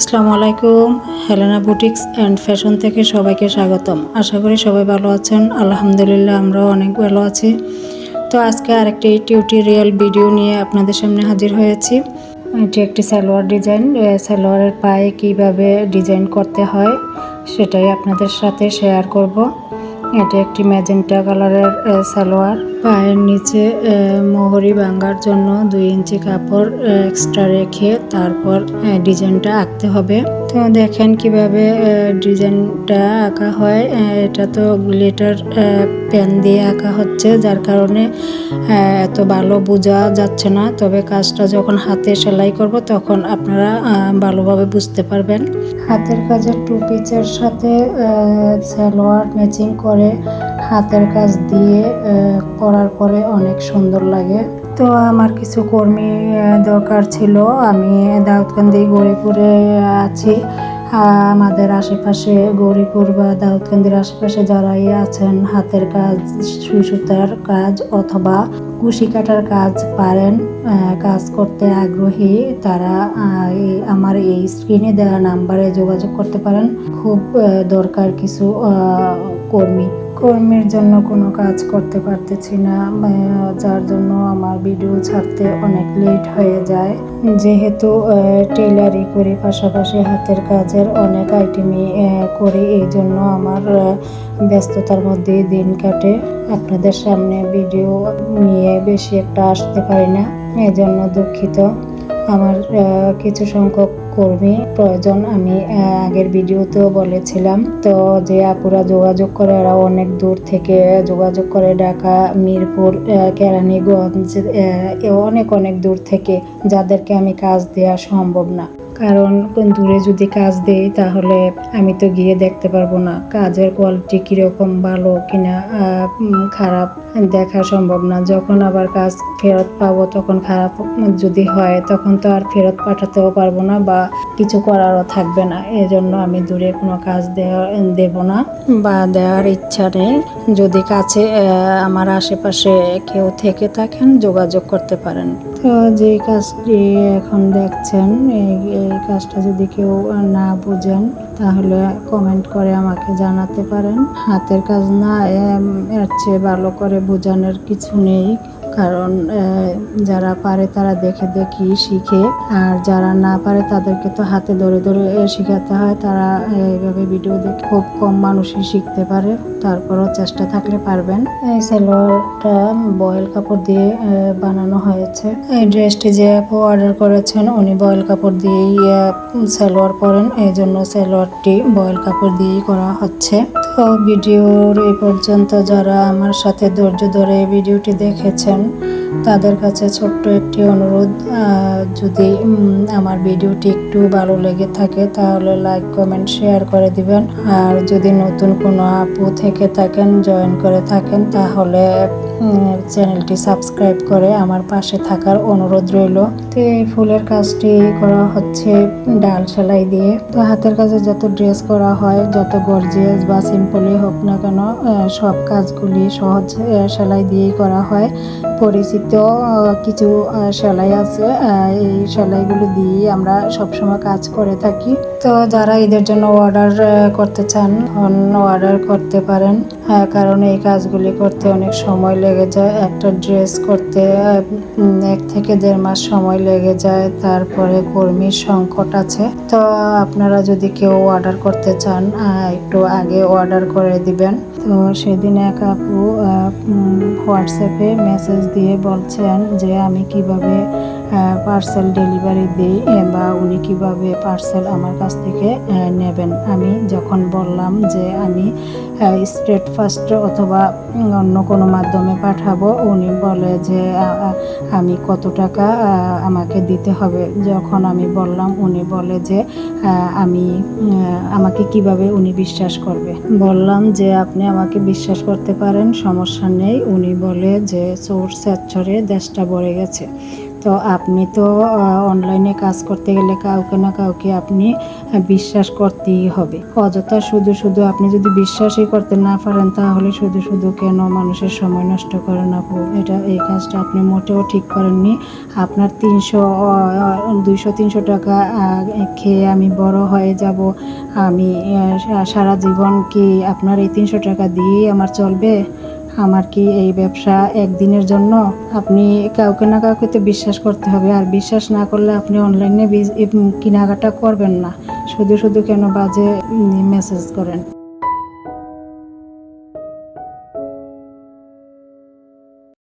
আসসালামু আলাইকুম Helena boutiques and fashion থেকে সবাইকে স্বাগতম। আশা করি সবাই ভালো আছেন। আলহামদুলিল্লাহ, আমরাও অনেক ভালো আছি। তো আজকে আরেকটি টিউটোরিয়াল ভিডিও নিয়ে আপনাদের সামনে হাজির হয়েছি। এটি একটি সালোয়ার ডিজাইন সালোয়ারের পায়ে কীভাবে ডিজাইন করতে হয়, সেটাই আপনাদের সাথে শেয়ার করব। এটা একটি ম্যাজেন্টা কালারের সালোয়ার। পায়ের নিচে মোহরি ভাঙ্গার জন্য দুই ইঞ্চি কাপড় এক্সট্রা রেখে তারপর ডিজাইনটা আঁকতে হবে। তো দেখেন কীভাবে ডিজাইনটা আঁকা হয়। এটা তো গ্লিটার পেন দিয়ে আঁকা হচ্ছে, যার কারণে এত ভালো বোঝা যাচ্ছে না। তবে কাজটা যখন হাতে সেলাই করব, তখন আপনারা ভালোভাবে বুঝতে পারবেন। হাতের কাজের টু পিচের সাথে সালোয়ার ম্যাচিং করে হাতের কাজ দিয়ে করার পরে অনেক সুন্দর লাগে। তো আমার কিছু কর্মী দরকার ছিল। আমি দাউদকান্দি, গৌরীপুরে আছি। আমাদের আশেপাশে গৌরীপুর বা দাউদকান্দির আশেপাশে যারাই আছেন, হাতের কাজ সুই সুতার কাজ অথবা কুশি কাটার কাজ পারেন কাজ করতে আগ্রহী, তারা আমার এই স্ক্রিনে দেওয়া নাম্বারে যোগাযোগ করতে পারেন। খুব দরকার কিছু কর্মী। কর্মীর জন্য কোনো কাজ করতে পারতেছি না যার জন্য আমার ভিডিও ছাড়তে অনেক লেট হয়ে যায়। যেহেতু টেইলারি করি, পাশাপাশি হাতের কাজের অনেক আইটেমই করি, এই জন্য আমার ব্যস্ততার মধ্যে দিন কাটে। আপনাদের সামনে ভিডিও নিয়ে বেশি একটা আসতে পারি না এই জন্য দুঃখিত। আমার কিছু সংখ্যক কর্মী প্রয়োজন আমি আগের ভিডিওতেও বলেছিলাম। তো যে আপুরা যোগাযোগ করে এরা অনেক দূর থেকে যোগাযোগ করে, ঢাকা, মিরপুর কেরানীগঞ্জ অনেক অনেক দূর থেকে, যাদেরকে আমি কাজ দেওয়া সম্ভব না। কারণ দূরে যদি কাজ দেই, তাহলে আমি তো গিয়ে দেখতে পারব না কাজের কোয়ালিটি কীরকম ভালো কিনা খারাপ। দেখা সম্ভব না। যখন আবার কাজ ফেরত পাবো, তখন খারাপ যদি হয়, তখন তো আর ফেরত পাঠাতেও পারব না বা কিছু করারও থাকবে না। এজন্য আমি দূরে কোনো কাজ দেওয়া দেব না বা দেওয়ার ইচ্ছা নেই। যদি কাছে আমার আশেপাশে কেউ থেকে থাকেন, যোগাযোগ করতে পারেন। তো যে কাজটি এখন দেখছেন, এই কাজটা যদি কেউ না বুঝেন, তাহলে কমেন্ট করে আমাকে জানাতে পারেন। হাতের কাজ না এর চেয়ে ভালো করে বোঝানোর কিছু নেই, কারণ যারা পারে তারা দেখে দেখি শিখে, আর যারা না পারে তাদেরকে তো হাতে ধরে ধরে শেখাতে হয়। তারা এইভাবে ভিডিও দেখে খুব কম মানুষই শিখতে পারে, তারপরও চেষ্টা থাকলে পারবেন। এই সালোয়ারটা বয়েল কাপড় দিয়ে বানানো হয়েছে। এই ড্রেসটি যে আপু অর্ডার করেছেন, উনি বয়েল কাপড় দিয়েই সালোয়ার পরেন। এই জন্য সালোয়ারটি বয়েল কাপড় দিয়েই করা হচ্ছে। তো ভিডিওর এই পর্যন্ত যারা আমার সাথে ধৈর্য ধরে ভিডিওটি দেখেছেন, তাদের কাছে ছোট্ট একটি অনুরোধ যদি আমার ভিডিওটি একটু ভালো লেগে থাকে, তাহলে লাইক, কমেন্ট, শেয়ার করে দিবেন। আর যদি নতুন কোনো আপু থেকে থাকেন, জয়েন করে থাকেন, তাহলে চ্যানেলটি সাবস্ক্রাইব করে আমার পাশে থাকার অনুরোধ রইল। তো এই ফুলের কাজটি করা হচ্ছে ডাল সেলাই দিয়ে। তো হাতের কাজে যত ড্রেস করা হয়, যত গর্জিয়াস বা সিম্পলই হোক না কেন সব কাজগুলি সহজ সেলাই দিয়েই করা হয়। পরিচিত কিছু সেলাই আছে এই সেলাইগুলো দিয়েই আমরা সবসময় কাজ করে থাকি। তো যারা ঈদের জন্য অর্ডার করতে চান অন্য অর্ডার করতে পারেন। কারণ এই কাজগুলি করতে অনেক সময় লেগে যায়, একটা ড্রেস করতে এক থেকে দেড় মাস সময় লেগে যায়, তারপরে কর্মীর সংকট আছে। তো আপনারা যদি কেউ অর্ডার করতে চান একটু আগে অর্ডার করে দিবেন। তো সেদিন এক আপু হোয়াটসঅ্যাপে মেসেজ দিয়ে বলছেন যে, আমি কীভাবে পার্সেল ডেলিভারি দিই বা উনি কীভাবে পার্সেল আমার কাছ থেকে নেবেন। আমি যখন বললাম যে আমি স্ট্রেট ফাস্ট অথবা অন্য কোনো মাধ্যমে পাঠাবো, উনি বলে যে আমি কত টাকা আমাকে দিতে হবে। যখন আমি বললাম, উনি বলে যে আমি আমাকে কীভাবে উনি বিশ্বাস করবে? বললাম যে, আপনি আমাকে বিশ্বাস করতে পারেন, সমস্যা নেই। উনি বলে যে চোর স্যাচ্ছরে দেশটা ভরে গেছে। তো আপনি তো অনলাইনে কাজ করতে গেলে কাউকে না কাউকে আপনি বিশ্বাস করতেই হবে। অযথা শুধু শুধু আপনি যদি বিশ্বাসই করতে না পারেন, তাহলে শুধু শুধু কেন মানুষের সময় নষ্ট করেন আপু? এটা, এই কাজটা আপনি মোটেও ঠিক করেননি। আপনার তিনশো দুইশো, তিনশো টাকা খেয়ে আমি বড় হয়ে যাব। আমি সারা জীবন কি আপনার এই তিনশো টাকা দিয়েই আমার চলবে? আমার কি এই ব্যবসা একদিনের জন্য? আপনি কাউকে না কাউকে তো বিশ্বাস করতে হবে। আর বিশ্বাস না করলে আপনি অনলাইনে কেনাকাটা করবেন না। শুধু শুধু কেন বাজে মেসেজ করেন।